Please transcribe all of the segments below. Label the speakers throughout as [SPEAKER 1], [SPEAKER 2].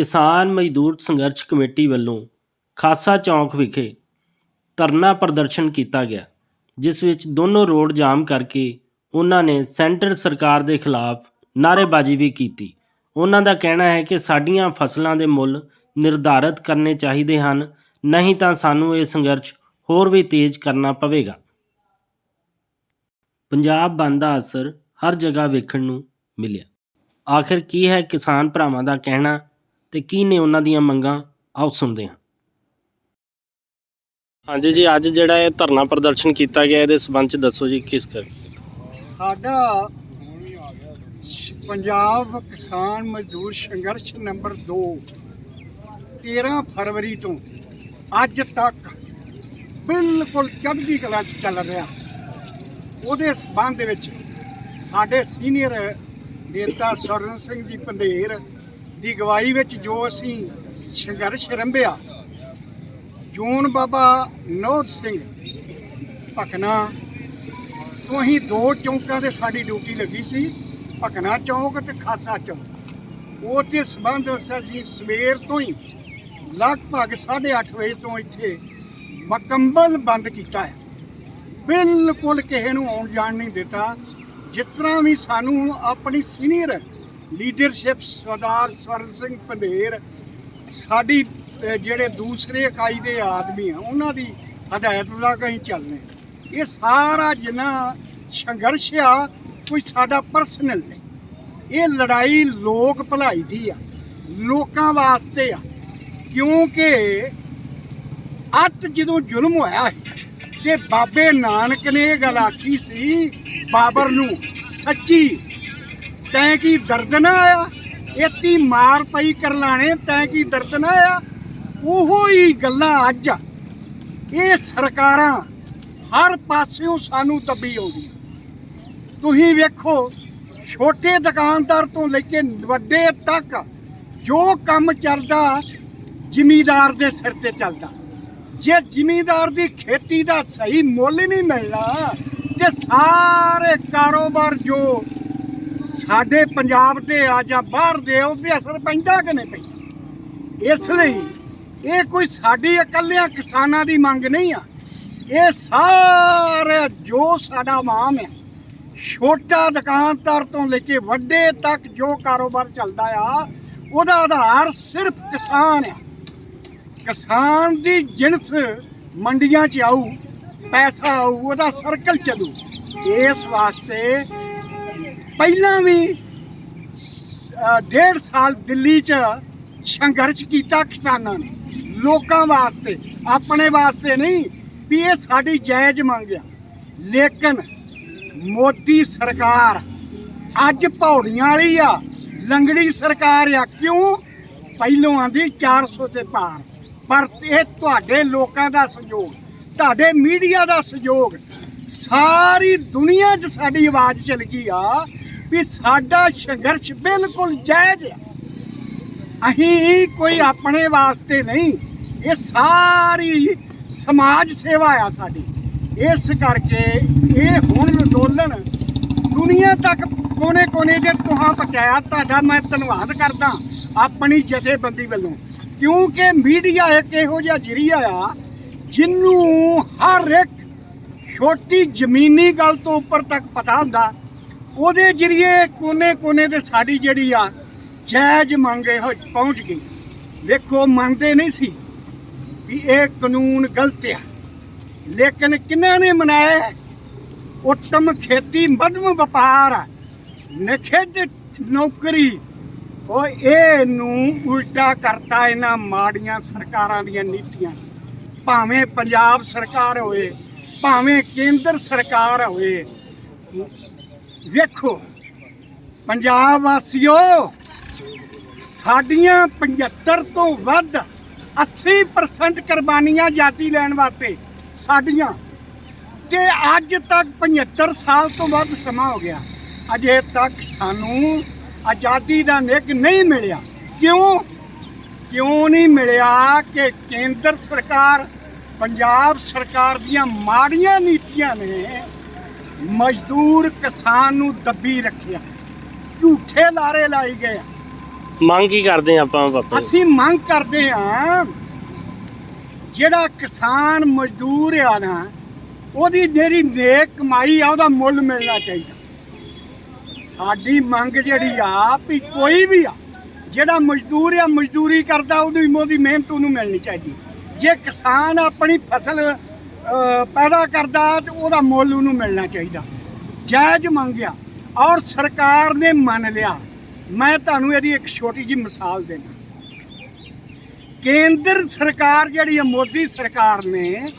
[SPEAKER 1] ਕਿਸਾਨ ਮਜ਼ਦੂਰ ਸੰਘਰਸ਼ ਕਮੇਟੀ ਵੱਲੋਂ ਖਾਸਾ ਚੌਂਕ ਵਿਖੇ ਧਰਨਾ ਪ੍ਰਦਰਸ਼ਨ ਕੀਤਾ ਗਿਆ, ਜਿਸ ਵਿੱਚ ਦੋਨੋਂ ਰੋਡ ਜਾਮ ਕਰਕੇ ਉਹਨਾਂ ਨੇ ਸੈਂਟਰ ਸਰਕਾਰ ਦੇ ਖਿਲਾਫ ਨਾਅਰੇਬਾਜ਼ੀ ਵੀ ਕੀਤੀ। ਉਹਨਾਂ ਦਾ ਕਹਿਣਾ ਹੈ ਕਿ ਸਾਡੀਆਂ ਫਸਲਾਂ ਦੇ ਮੁੱਲ ਨਿਰਧਾਰਤ ਕਰਨੇ ਚਾਹੀਦੇ ਹਨ, ਨਹੀਂ ਤਾਂ ਸਾਨੂੰ ਇਹ ਸੰਘਰਸ਼ ਹੋਰ ਵੀ ਤੇਜ਼ ਕਰਨਾ ਪਵੇਗਾ। ਪੰਜਾਬ ਬੰਦ ਦਾ ਅਸਰ ਹਰ ਜਗ੍ਹਾ ਵੇਖਣ ਨੂੰ ਮਿਲਿਆ। ਆਖਿਰ ਕੀ ਹੈ ਕਿਸਾਨ ਭਰਾਵਾਂ ਦਾ ਕਹਿਣਾ? ਤੇ ਕੀ ਨੇ ਉਹਨਾਂ ਦੀਆਂ ਮੰਗਾਂ? ਆਓ ਸੁਣਦੇ ਹਾਂ। ਹਾਂਜੀ ਜੀ ਅੱਜ ਜਿਹੜਾ ਇਹ ਧਰਨਾ ਪ੍ਰਦਰਸ਼ਨ ਕੀਤਾ ਗਿਆ ਇਹਦੇ ਸਬੰਧ ਚ ਦੱਸੋ ਜੀ ਕਿਸ ਕਰ
[SPEAKER 2] ਸਾਡਾ ਪੰਜਾਬ ਕਿਸਾਨ ਮਜ਼ਦੂਰ ਸੰਘਰਸ਼ ਨੰਬਰ 2 13 ਫਰਵਰੀ ਤੋਂ ਅੱਜ ਤੱਕ ਬਿਲਕੁਲ ਚੜ੍ਹਦੀ ਕਲਾ 'ਚ ਚੱਲ ਰਿਹਾ। ਉਹਦੇ ਸਬੰਧ ਦੇ ਵਿੱਚ ਸਾਡੇ ਸੀਨੀਅਰ ਨੇਤਾ ਸਰਨ ਸਿੰਘ ਜੀ ਪੰਧੇਰ ਦੀ ਗਵਾਹੀ ਵਿੱਚ ਜੋ ਅਸੀਂ ਸੰਘਰਸ਼ ਰੰਭਿਆ, ਜੂਨ ਬਾਬਾ ਨੌਧ ਸਿੰਘ ਭਕਨਾ ਤੋਂ ਹੀ ਦੋ ਚੌਂਕਾਂ ਤੇ ਸਾਡੀ ਡਿਊਟੀ ਲੱਗੀ ਸੀ, ਭਕਨਾ ਚੌਂਕ ਤੇ ਖਾਸਾ ਚੌਂਕ। ਉਹਦੇ ਤੇ ਸਬੰਧ ਅਸੀਂ ਸਵੇਰ ਤੋਂ ਹੀ ਲਗਭਗ 8:30 ਵਜੇ ਤੋਂ ਇੱਥੇ ਮਕੰਮਲ ਬੰਦ ਕੀਤਾ ਹੈ। ਬਿਲਕੁਲ ਕਿਸੇ ਨੂੰ ਆਉਣ ਜਾਣ ਨਹੀਂ ਦਿੱਤਾ। ਜਿਸ ਤਰ੍ਹਾਂ ਵੀ ਸਾਨੂੰ ਆਪਣੀ ਸੀਨੀਅਰ ਲੀਡਰਸ਼ਿਪ ਸਰਦਾਰ ਸਵਰਨ ਸਿੰਘ ਪੰਧੇਰ ਸਾਡੀ ਜਿਹੜੇ ਦੂਸਰੇ ਇਕਾਈ ਦੇ ਆਦਮੀ ਆ, ਉਹਨਾਂ ਦੀ ਹਦਾਇਤ ਮੁਤਾਬਕ ਅਸੀਂ ਚੱਲਦੇ ਇਹ ਸਾਰਾ ਜਿੰਨਾ ਸੰਘਰਸ਼ ਆ, ਕੋਈ ਸਾਡਾ ਪਰਸਨਲ ਨਹੀਂ। ਇਹ ਲੜਾਈ ਲੋਕ ਭਲਾਈ ਦੀ ਆ, ਲੋਕਾਂ ਵਾਸਤੇ ਆ, ਕਿਉਂਕਿ ਅੱਤ ਜਦੋਂ ਜ਼ੁਲਮ ਹੋਇਆ ਸੀ ਤੇ ਬਾਬੇ ਨਾਨਕ ਨੇ ਇਹ ਗੱਲ ਆਖੀ ਸੀ, ਬਾਬਰ ਨੂੰ, ਸੱਚੀ ਤੈਂ ਕੀ ਦਰਦ ਨਾ ਆਇਆ? ਇਤੀ ਮਾਰ ਪਈ ਕਰਲਾਣੇ, ਤੈਂ ਕੀ ਦਰਦ ਨਾ ਆਇਆ? ਉਹੋ ਹੀ ਗੱਲਾਂ ਅੱਜ ਇਹ ਸਰਕਾਰਾਂ ਹਰ ਪਾਸਿਓਂ ਸਾਨੂੰ ਤੱਬੀ ਆਉਂਦੀਆਂ। ਤੁਸੀਂ ਵੇਖੋ, ਛੋਟੇ ਦੁਕਾਨਦਾਰ ਤੋਂ ਲੈ ਕੇ ਵੱਡੇ ਤੱਕ ਜੋ ਕੰਮ ਚੱਲਦਾ, ਜ਼ਿਮੀਦਾਰ ਦੇ ਸਿਰ ਤੇ ਚੱਲਦਾ। ਜੇ ਜ਼ਿਮੀਦਾਰ ਦੀ ਖੇਤੀ ਦਾ ਸਹੀ ਮੁੱਲ ਨਹੀਂ ਮਿਲਦਾ, ਤੇ ਸਾਰੇ ਕਾਰੋਬਾਰ ਜੋ ਸਾਡੇ ਪੰਜਾਬ ਤੇ ਆ ਜਾਂ ਬਾਹਰ ਦੇ ਉਹਦੇ ਅਸਰ ਪੈਂਦਾ ਕਿ ਨਹੀਂ ਪੈਂਦਾ? ਇਸ ਲਈ ਇਹ ਕੋਈ ਸਾਡੀ ਇਕੱਲਿਆਂ ਕਿਸਾਨਾਂ ਦੀ ਮੰਗ ਨਹੀਂ ਆ। ਇਹ ਸਾਰੇ ਜੋ ਸਾਡਾ ਮਾਮ ਹੈ ਛੋਟਾ ਦੁਕਾਨਦਾਰ ਤੋਂ ਲੈ ਕੇ ਵੱਡੇ ਤੱਕ ਜੋ ਕਾਰੋਬਾਰ ਚੱਲਦਾ ਆ, ਉਹਦਾ ਆਧਾਰ ਸਿਰਫ ਕਿਸਾਨ ਆ। ਕਿਸਾਨ ਦੀ ਜਿਣਸ ਮੰਡੀਆਂ 'ਚ ਆਊ, ਪੈਸਾ ਆਊ, ਉਹਦਾ ਸਰਕਲ ਚੱਲੂ। ਇਸ ਵਾਸਤੇ ਪਹਿਲਾਂ ਵੀ ਸ- ਅ, ਡੇਢ ਸਾਲ ਦਿੱਲੀ 'ਚ ਸੰਘਰਸ਼ ਕੀਤਾ ਕਿਸਾਨਾਂ ਨੇ ਲੋਕਾਂ ਵਾਸਤੇ ਆਪਣੇ ਵਾਸਤੇ ਨਹੀਂ ਵੀ ਇਹ ਸਾਡੀ ਜਾਇਜ਼ ਮੰਗ ਆ। ਲੇਕਿਨ ਮੋਦੀ ਸਰਕਾਰ ਅੱਜ ਪੌੜੀਆਂ ਵਾਲੀ ਆ ਲੰਗੜੀ ਸਰਕਾਰ ਆ ਕਿਉਂ? ਪਹਿਲੋਂ ਆਂਦੀ 400 ਤੇ ਪਾਰ। ਪਰ ਇਹ ਤੁਹਾਡੇ ਲੋਕਾਂ ਦਾ ਸਹਿਯੋਗ ਤੁਹਾਡੇ ਮੀਡੀਆ ਦਾ ਸਹਿਯੋਗ ਸਾਰੀ ਦੁਨੀਆ 'ਚ ਸਾਡੀ ਆਵਾਜ਼ ਚੱਲ ਗਈ ਆ। ਵੀ ਸਾਡਾ ਸੰਘਰਸ਼ ਬਿਲਕੁਲ ਜਾਇਜ਼ ਆ। ਅਸੀਂ ਕੋਈ ਆਪਣੇ ਵਾਸਤੇ ਨਹੀਂ, ਇਹ ਸਾਰੀ ਸਮਾਜ ਸੇਵਾ ਆ ਸਾਡੀ। ਇਸ ਕਰਕੇ ਇਹ ਹੁਣ ਅੰਦੋਲਨ ਦੁਨੀਆ ਤੱਕ ਕੋਨੇ-ਕੋਨੇ ਦੇ ਤੁਹਾਂ ਪਹੁੰਚਾਇਆ। ਤੁਹਾਡਾ ਮੈਂ ਧੰਨਵਾਦ ਕਰਦਾ ਆਪਣੀ ਜਥੇਬੰਦੀ ਵੱਲੋਂ, ਕਿਉਂਕਿ ਮੀਡੀਆ ਇੱਕ ਇਹੋ ਜਿਹਾ ਜਰੀਆ ਆ ਜਿਹਨੂੰ ਹਰ ਇੱਕ ਛੋਟੀ ਜ਼ਮੀਨੀ ਗੱਲ ਤੋਂ ਉੱਪਰ ਤੱਕ ਪਤਾ ਹੁੰਦਾ। ਉਹਦੇ ਜਰੀਏ ਕੋਨੇ-ਕੋਨੇ ਤੇ ਸਾਡੀ ਜਿਹੜੀ ਆ ਜਾਇਜ਼ ਮੰਗੇ ਹੋ ਪਹੁੰਚ ਗਈ। ਵੇਖੋ ਮੰਨਦੇ ਨਹੀਂ ਸੀ ਵੀ ਇਹ ਕਾਨੂੰਨ ਗਲਤ ਆ। ਲੇਕਿਨ ਕਿਹਨਾਂ ਨੇ ਮਨਾਇਆ? ਉੱਤਮ ਖੇਤੀ, ਮਧਮ ਵਪਾਰ ਨਖੇਦ ਨੌਕਰੀ। ਉਹ ਇਹ ਨੂੰ ਉਲਟਾ ਕਰਤਾ ਇਹਨਾਂ ਮਾੜੀਆਂ ਸਰਕਾਰਾਂ ਦੀਆਂ ਨੀਤੀਆਂ। ਭਾਵੇਂ ਪੰਜਾਬ ਸਰਕਾਰ ਹੋਵੇ, ਭਾਵੇਂ ਕੇਂਦਰ ਸਰਕਾਰ ਹੋਵੇ ਵੇਖੋ, ਪੰਜਾਬ ਵਾਸੀਓ, ਸਾਡੀਆਂ 75 ਤੋਂ ਵੱਧ 80% ਕੁਰਬਾਨੀਆਂ ਆਜ਼ਾਦੀ ਲੈਣ ਵਾਸਤੇ ਸਾਡੀਆਂ। ਤੇ ਅੱਜ ਤੱਕ 75 ਸਾਲ ਤੋਂ ਵੱਧ ਸਮਾਂ ਹੋ ਗਿਆ। ਅਜੇ ਤੱਕ ਸਾਨੂੰ ਆਜ਼ਾਦੀ ਦਾ ਨਿੱਘ ਨਹੀਂ ਮਿਲਿਆ। ਕਿਉਂ? ਕਿਉਂ ਨਹੀਂ ਮਿਲਿਆ ਕਿ ਕੇਂਦਰ ਸਰਕਾਰ, ਪੰਜਾਬ ਸਰਕਾਰ ਦੀਆਂ ਮਾੜੀਆਂ ਨੀਤੀਆਂ ਨੇ ਮਜ਼ਦੂਰ ਕਿਸਾਨ ਨੂੰ ਦੱਬੀ ਰੱਖਿਆ। ਝੂਠੇ ਲਾਰੇ ਲਾਈ ਗਏ
[SPEAKER 1] ਮੰਗ ਕੀ ਕਰਦੇ ਆ ਆਪਾਂ ਜੀ?
[SPEAKER 2] ਅਸੀਂ ਮੰਗ ਕਰਦੇ ਹਾਂ ਜਿਹੜਾ ਕਿਸਾਨ ਮਜ਼ਦੂਰ ਆ ਨਾ ਉਹਦੀ ਜਿਹੜੀ ਨੇਕ ਕਮਾਈ ਆ ਉਹਦਾ ਮੁੱਲ ਮਿਲਣਾ ਚਾਹੀਦਾ। ਸਾਡੀ ਮੰਗ ਜਿਹੜੀ ਆ ਵੀ ਕੋਈ ਵੀ ਆ ਜਿਹੜਾ ਮਜ਼ਦੂਰ ਆ ਮਜ਼ਦੂਰੀ ਕਰਦਾ ਉਹਦੀ ਉਹਦੀ ਮਿਹਨਤ ਉਹਨੂੰ ਮਿਲਣੀ ਚਾਹੀਦੀ। ਜੇ ਕਿਸਾਨ ਆਪਣੀ ਫਸਲ ਪੈਦਾ ਕਰਦਾ ਤੇ ਉਹਦਾ ਮੁੱਲ ਉਹਨੂੰ ਮਿਲਣਾ ਚਾਹੀਦਾ। ਜਾਇਜ਼ ਮੰਗਿਆ ਔਰ ਸਰਕਾਰ ਨੇ ਮੰਨ ਲਿਆ। ਮੈਂ ਤੁਹਾਨੂੰ ਇਹਦੀ ਇੱਕ ਛੋਟੀ ਜੀ ਮਿਸਾਲ ਦੇਣਾ ਕੇਂਦਰ ਸਰਕਾਰ ਜਿਹੜੀ ਹੈ, ਮੋਦੀ ਸਰਕਾਰ ਨੇ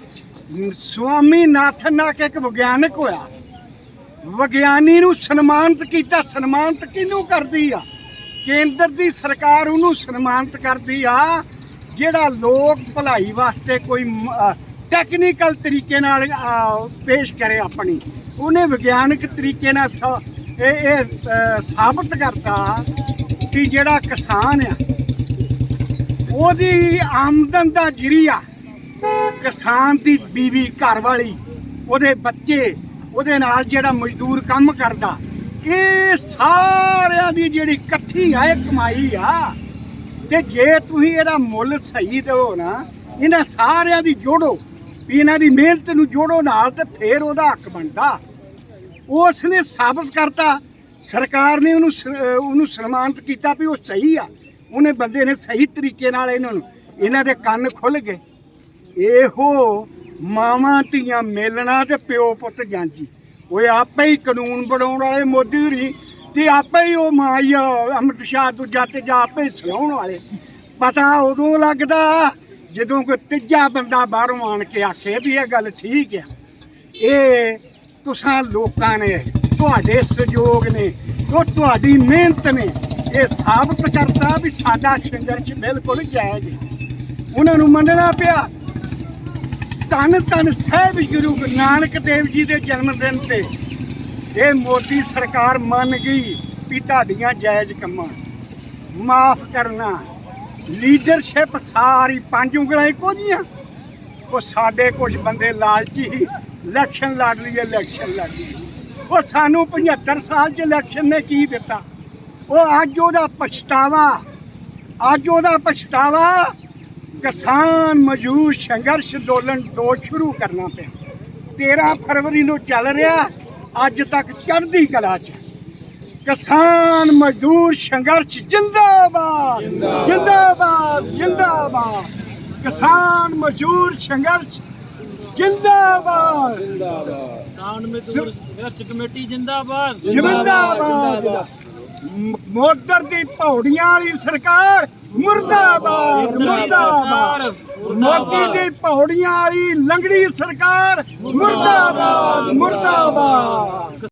[SPEAKER 2] ਸਵਾਮੀ ਨਾਥਨ ਨਾਕ ਇੱਕ ਵਿਗਿਆਨਕ ਹੋਇਆ। ਵਿਗਿਆਨੀ ਨੂੰ ਸਨਮਾਨਿਤ ਕੀਤਾ। ਸਨਮਾਨਿਤ ਕਿਹਨੂੰ ਕਰਦੀ ਆ? ਕੇਂਦਰ ਦੀ ਸਰਕਾਰ ਉਹਨੂੰ ਸਨਮਾਨਿਤ ਕਰਦੀ ਆ, ਜਿਹੜਾ ਲੋਕ ਭਲਾਈ ਵਾਸਤੇ ਕੋਈ ਟੈਕਨੀਕਲ ਤਰੀਕੇ ਨਾਲ ਪੇਸ਼ ਕਰੇ ਆਪਣੀ। ਉਹਨੇ ਵਿਗਿਆਨਕ ਤਰੀਕੇ ਨਾਲ ਸ- ਇਹ ਇਹ ਸਾਬਤ ਕਰਤਾ ਕਿ ਜਿਹੜਾ ਕਿਸਾਨ ਆ, ਉਹਦੀ ਆਮਦਨ ਦਾ ਜਰੀਆ ਕਿਸਾਨ ਦੀ ਬੀਵੀ ਘਰ ਵਾਲੀ, ਉਹਦੇ ਬੱਚੇ, ਉਹਦੇ ਨਾਲ ਜਿਹੜਾ ਮਜ਼ਦੂਰ ਕੰਮ ਕਰਦਾ, ਇਹ ਸਾਰਿਆਂ ਦੀ ਜਿਹੜੀ ਇਕੱਠੀ ਆ, ਇਹ ਕਮਾਈ ਆ। ਤੇ ਜੇ ਤੁਸੀਂ ਇਹਦਾ ਮੁੱਲ ਸਹੀ ਦਿਓ ਨਾ, ਇਹਨਾਂ ਸਾਰਿਆਂ ਦੀ ਜੋੜੋ। ਵੀ ਇਹਨਾਂ ਦੀ ਮਿਹਨਤ ਨੂੰ ਜੋੜੋ ਨਾਲ ਤੇ ਫੇਰ ਉਹਦਾ ਹੱਕ ਬਣਦਾ। ਉਸ ਨੇ ਸਾਬਤ ਕਰਤਾ। ਸਰਕਾਰ ਨੇ ਉਹਨੂੰ ਉਹਨੂੰ ਸਨਮਾਨਿਤ ਕੀਤਾ ਵੀ ਉਹ ਸਹੀ ਆ। ਉਹਨੇ ਬੰਦੇ ਨੇ ਸਹੀ ਤਰੀਕੇ ਨਾਲ ਇਹਨਾਂ ਨੂੰ, ਇਹਨਾਂ ਦੇ ਕੰਨ ਖੁੱਲ ਗਏ। ਇਹੋ ਮਾਵਾਂ ਧੀਆਂ ਮੇਲਣਾ ਤੇ ਪਿਓ ਪੁੱਤ ਜਾਂਜੀ ਓਏ ਆਪੇ ਹੀ ਕਾਨੂੰਨ ਬਣਾਉਣ ਵਾਲੇ ਮੋਦੀ ਹੋਰੀ ਤੇ ਆਪੇ ਹੀ ਉਹ ਮਾਂ ਹੀ ਅੰਮ੍ਰਿਤ ਸ਼ਾਹ ਦੂਜਾ ਤੇ ਜਾ ਆਪੇ ਹੀ ਸੁਣਾਉਣ ਵਾਲੇ। ਪਤਾ ਉਦੋਂ ਲੱਗਦਾ ਜਦੋਂ ਕੋਈ ਤੀਜਾ ਬੰਦਾ ਬਾਹਰੋਂ ਆਣ ਕੇ ਆਖੇ ਵੀ ਇਹ ਗੱਲ ਠੀਕ ਆ, ਇਹ ਤੁਸਾਂ ਲੋਕਾਂ ਨੇ, ਤੁਹਾਡੇ ਸਹਿਯੋਗ ਨੇ, ਉਹ ਤੁਹਾਡੀ ਮਿਹਨਤ ਨੇ, ਇਹ ਸਾਬਤ ਕਰਤਾ ਵੀ ਸਾਡਾ ਸੰਘਰਸ਼ ਬਿਲਕੁਲ ਜਾਇਜ਼ ਹੈ। ਉਹਨਾਂ ਨੂੰ ਮੰਨਣਾ ਪਿਆ। ਧੰਨ ਧੰਨ ਸਾਹਿਬ ਗੁਰੂ ਨਾਨਕ ਦੇਵ ਜੀ ਦੇ ਜਨਮ ਦਿਨ ਤੇ ਇਹ ਮੋਦੀ ਸਰਕਾਰ ਮੰਨ ਗਈ ਵੀ ਤੁਹਾਡੀਆਂ ਜਾਇਜ਼ ਕੰਮਾਂ ਮਾਫ ਕਰਨਾ। ਲੀਡਰਸ਼ਿਪ ਸਾਰੀ ਪੰਜ ਉਂਗਲਾਂ ਇੱਕੋ ਜੀਆਂ ਉਹ ਸਾਡੇ ਕੁਝ ਬੰਦੇ ਲਾਲਚੀ ਹੀ, ਇਲੈਕਸ਼ਨ ਲੜ ਲਈਏ ਇਲੈਕਸ਼ਨ ਲੜ ਲਈਏ ਉਹ ਸਾਨੂੰ 75 ਸਾਲ ਚ ਇਲੈਕਸ਼ਨ ਨੇ ਕੀ ਦਿੱਤਾ? ਉਹ ਅੱਜ ਉਹਦਾ ਪਛਤਾਵਾ, ਅੱਜ ਉਹਦਾ ਪਛਤਾਵਾ ਕਿਸਾਨ ਮਜ਼ਦੂਰ ਸੰਘਰਸ਼ ਅੰਦੋਲਨ ਤੋਂ ਸ਼ੁਰੂ ਕਰਨਾ ਪਿਆ। 13 ਫਰਵਰੀ ਨੂੰ ਚੱਲ ਰਿਹਾ, ਅੱਜ ਤੱਕ ਚੜ੍ਹਦੀ ਕਲਾ ਚ। ਕਿਸਾਨ ਮਜ਼ਦੂਰ ਸੰਘਰਸ਼ ਜਿੰਦਾਬਾਦ। ਜਿੰਦਾਬਾਦ ਜਿੰਦਾਬਾਦ। ਕਿਸਾਨ ਮਜ਼ਦੂਰ ਸੰਘਰਸ਼ ਜਿੰਦਾਬਾਦ।
[SPEAKER 3] ਕਿਸਾਨ ਮਜ਼ਦੂਰ ਸੰਘਰਸ਼ ਕਮੇਟੀ ਜਿੰਦਾਬਾਦ।
[SPEAKER 2] ਜਿੰਦਾਬਾਦ। ਮ- ਮੋਦਰ ਦੀ ਪੌੜੀਆਂ ਵਾਲੀ ਸਰਕਾਰ ਮੁਰਦਾਬਾਦ ਮੁਰਦਾਬਾਦ। ਮੋਦੀ ਦੀ ਪੌੜੀਆਂ ਵਾਲੀ ਲੰਗੜੀ ਸਰਕਾਰ ਮੁਰਦਾਬਾਦ।